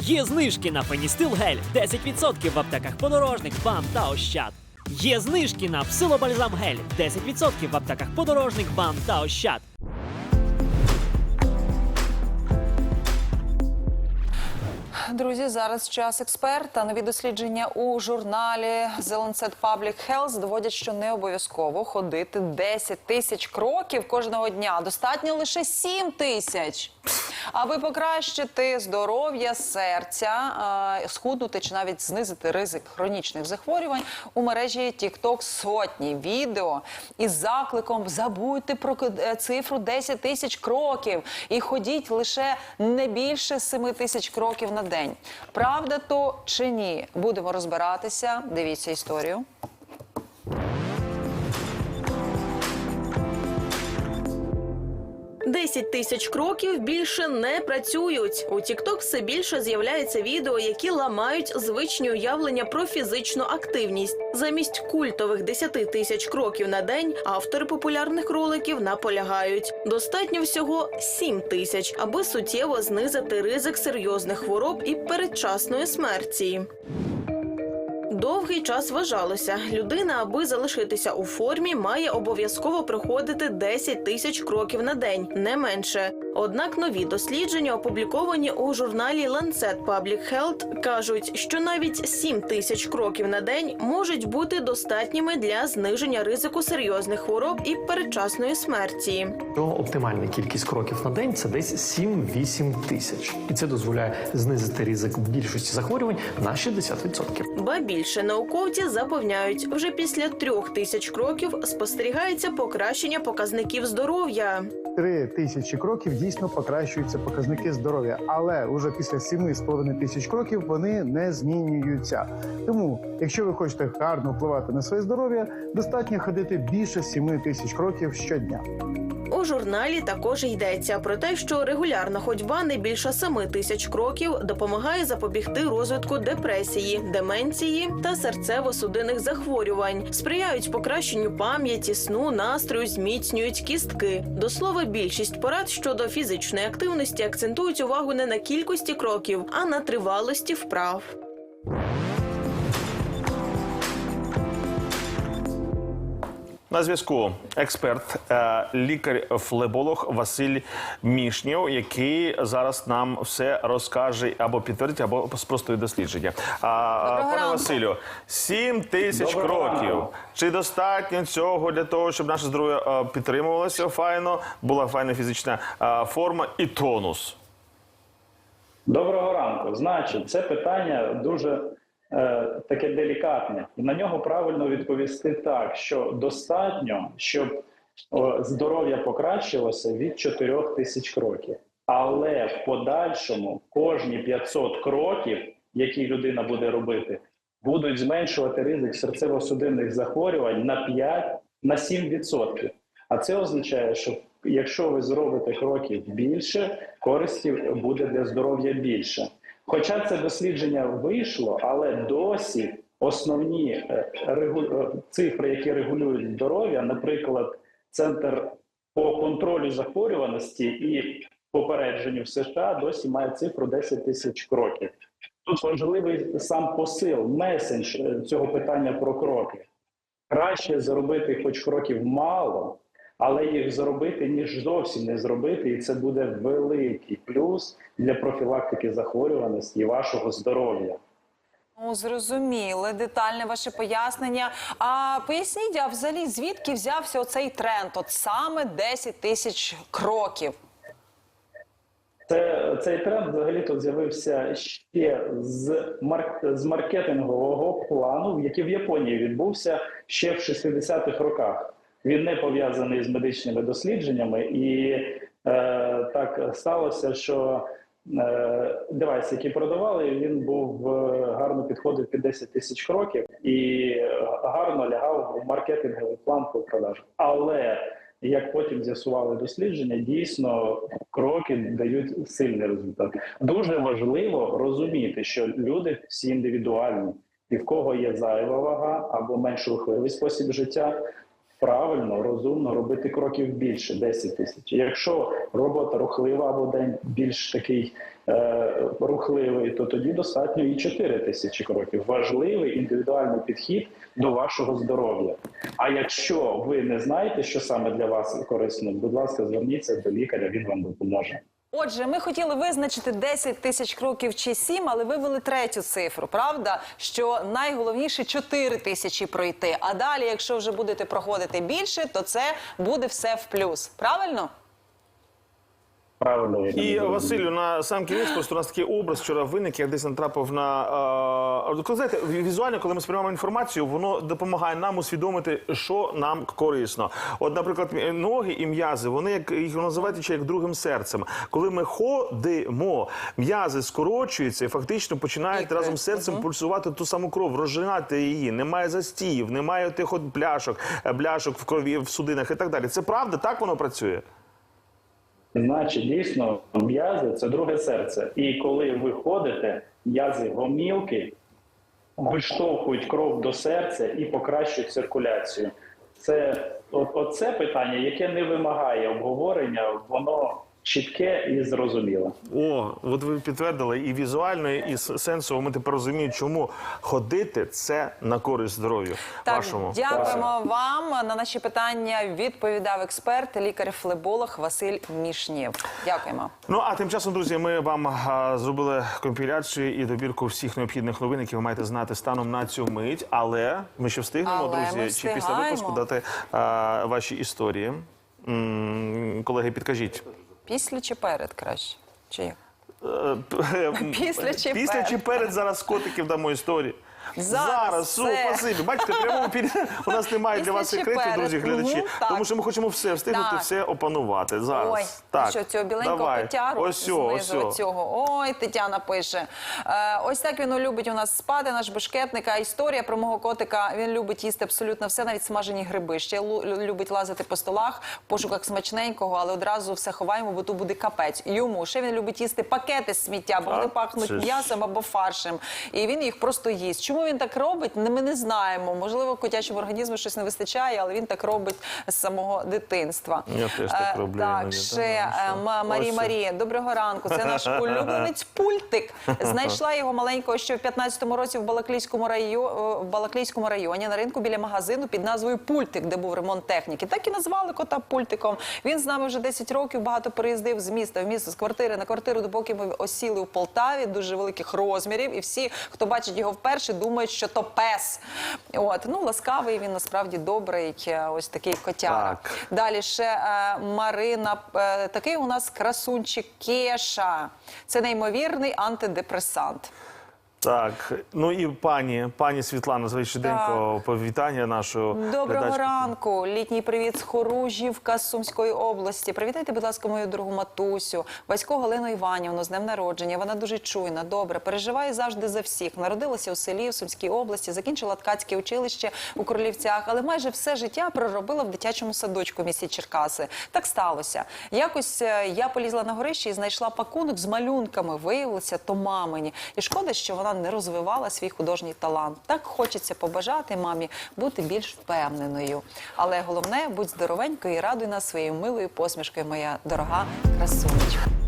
Є знижки на Феністил Гель 10% в аптеках подорожник, БАМ та Ощад. Є знижки на Псилобальзам Гель 10% в аптеках подорожник, БАМ та Ощад. Друзі, зараз час експерта. Нові дослідження у журналі The Lancet Public Health доводять, що не обов'язково ходити 10 тисяч кроків кожного дня. Достатньо лише 7 тисяч. Аби покращити здоров'я серця, е, схуднути чи навіть знизити ризик хронічних захворювань у мережі TikTok сотні відео із закликом забудьте про е, цифру 10 тисяч кроків і ходіть лише не більше 7 тисяч кроків на день. Правда то чи ні? Будемо розбиратися. Дивіться історію. Десять тисяч кроків більше не працюють. У TikTok все більше з'являється відео, які ламають звичні уявлення про фізичну активність. Замість культових 10 тисяч кроків на день автори популярних роликів наполягають. Достатньо всього 7 тисяч, аби суттєво знизити ризик серйозних хвороб і передчасної смерті. Довгий час вважалося, людина, аби залишитися у формі, має обов'язково проходити 10 тисяч кроків на день, не менше. Однак нові дослідження, опубліковані у журналі Lancet Public Health, кажуть, що навіть 7 тисяч кроків на день можуть бути достатніми для зниження ризику серйозних хвороб і передчасної смерті. Оптимальна кількість кроків на день це десь 7-8 тисяч, і це дозволяє знизити ризик більшості захворювань на 60%. Ба більше науковці запевняють, вже після трьох тисяч кроків спостерігається покращення показників здоров'я. Три тисячі кроків дійсно покращуються показники здоров'я, але уже після 7,5 тисяч кроків вони не змінюються. Тому, якщо ви хочете гарно впливати на своє здоров'я, достатньо ходити більше 7 тисяч кроків щодня. У журналі також йдеться про те, що регулярна ходьба не більше 7 тисяч кроків допомагає запобігти розвитку депресії, деменції та серцево-судинних захворювань, сприяють покращенню пам'яті, сну, настрою, зміцнюють кістки. До слова, більшість порад щодо фізичної активності акцентують увагу не на кількості кроків, а на тривалості вправ. На зв'язку експерт, е, лікар-флеболог Василь Мішнєв, який зараз нам все розкаже або підтвердить, або спростує дослідження. Доброго пане ранку. Василю, 7 тисяч кроків. Чи достатньо цього для того, щоб наше здоров'я е, підтримувалося файно, була файна фізична е, форма і тонус? Доброго ранку. Значить, це питання дуже таке делікатне, і на нього правильно відповісти так, що достатньо, щоб здоров'я покращилося від 4 тисяч кроків. Але в подальшому кожні 500 кроків, які людина буде робити, будуть зменшувати ризик серцево-судинних захворювань на 5 на 7%. А це означає, що якщо ви зробите кроків більше, користі буде для здоров'я більше. Хоча це дослідження вийшло, але досі основні е, е, цифри, які регулюють здоров'я, наприклад, центр по контролю захворюваності і попередженню в США досі має цифру 10 тисяч кроків. Тут важливий сам посил, месендж е, цього питання про кроки. Краще заробити хоч кроків мало, але їх зробити, ніж зовсім не зробити, і це буде великий плюс для профілактики захворюваності і вашого здоров'я. Ну, зрозуміли детальне ваше пояснення. А поясніть, а взагалі звідки взявся оцей тренд? От саме 10 тисяч кроків. Це цей тренд взагалі тут з'явився ще з марк з маркетингового плану, який в Японії відбувся ще в 60-х роках. Він не пов'язаний з медичними дослідженнями, і е, так сталося, що е, девайс, який продавали, він був е, гарно підходив під 10 тисяч кроків і е, гарно лягав в маркетинговий план по продажу. Але як потім з'ясували дослідження, дійсно кроки дають сильний результат. Дуже важливо розуміти, що люди всі індивідуальні, і в кого є зайва вага або менш рухливий спосіб життя. Правильно, розумно робити кроків більше 10 тисяч. Якщо робота рухлива або день більш такий е, рухливий, то тоді достатньо і 4 тисячі кроків. Важливий індивідуальний підхід до вашого здоров'я. А якщо ви не знаєте, що саме для вас корисно, будь ласка, зверніться до лікаря, він вам допоможе. Отже, ми хотіли визначити 10 тисяч кроків чи 7, але вивели третю цифру. Правда, що найголовніше 4 тисячі пройти. А далі, якщо вже будете проходити більше, то це буде все в плюс. Правильно? Правильно І. Василю, на сам кінець просто у нас такий образ вчора виник, я десь натрапив на е, коли, знаєте, візуально, коли ми сприймаємо інформацію, воно допомагає нам усвідомити, що нам корисно. От, наприклад, ноги і м'язи, вони як їх називають ще як другим серцем. Коли ми ходимо, м'язи скорочуються і фактично починають Ікри. разом з серцем пульсувати ту саму кров, розжинати її. Немає застіїв, немає тих от пляшок, е, бляшок в крові, в судинах і так далі. Це правда, так воно працює. Значить, дійсно, м'язи це друге серце. І коли ви ходите, м'язи гомілки виштовхують кров до серця і покращують циркуляцію. Це оце питання, яке не вимагає обговорення, воно чітке і зрозуміле. О, от ви підтвердили і візуально, і сенсово. Ми тепер розуміємо, чому ходити це на користь здоров'ю Так, вашому. дякуємо вам. На наші питання відповідав експерт, лікар-флеболог Василь Мішнєв. Дякуємо. Ну а тим часом, друзі, ми вам а, зробили компіляцію і добірку всіх необхідних новин, які ви маєте знати станом на цю мить. Але ми ще встигнемо, Але друзі, ми чи після встигаємо. випуску дати а, ваші історії. М, колеги, підкажіть. Після чи перед краще? Чи як? Е, Після чи Після перед? чи перед зараз котиків дамо історію. Зараз су, все. спасибі. Бачите, прямо під... у нас немає для вас секретів, друзі, глядачі. Мгм, так. тому що ми хочемо все встигнути, Так. все опанувати. Зараз. Ой, так. що цього біленького Давай. котяру знизу цього. цього. Ой, Тетяна пише. Е, ось так він любить у нас спати, наш бешкетник. А історія про мого котика. Він любить їсти абсолютно все, навіть смажені гриби. Ще лу- лю- любить лазити по столах в пошуках смачненького, але одразу все ховаємо, бо то буде капець. Йому ще він любить їсти пакети з сміття, бо вони А, пахнуть ж- м'ясом або фаршем. І він їх просто їсть. Чому він так робить? Ми не знаємо. Можливо, котячому організму щось не вистачає, але він так робить з самого дитинства. Я теж так Е, роблю Так, ще е, ну що? Ма- Марі Марія, доброго ранку. Це наш улюбленець пультик. Знайшла його маленького ще в 15-му році в Балаклійському районі, в Балаклійському районі на ринку біля магазину під назвою Пультик, де був ремонт техніки. Так і назвали кота Пультиком. Він з нами вже 10 років багато переїздив з міста в місто, з квартири на квартиру, допоки ми осіли у Полтаві, дуже великих розмірів. І всі, хто бачить його вперше, думають, що то пес. От ну ласкавий він насправді добрий. е, Ось такий котяра. Так. Далі ще е, Марина. е, такий у нас красунчик Кеша. Це неймовірний антидепресант. Так, ну і пані, пані Світлана, звичайно, швиденько повітання нашого Доброго глядачки. ранку. Літній привіт з Хоружівка з Сумської області. Привітайте, будь ласка, мою другу матусю, Васько Галину Іванівну з днем народження. Вона дуже чуйна, добре, переживає завжди за всіх. Народилася у селі в Сумській області, закінчила ткацьке училище у Кролівцях, але майже все життя проробила в дитячому садочку в місті Черкаси. Так сталося. Якось е, я полізла на горище і знайшла пакунок з малюнками. Виявилося, то мамині. І шкода, що вона не розвивала свій художній талант. Так хочеться побажати мамі бути більш впевненою. Але головне, будь здоровенькою і радуй нас своєю милою посмішкою, моя дорога красунечка.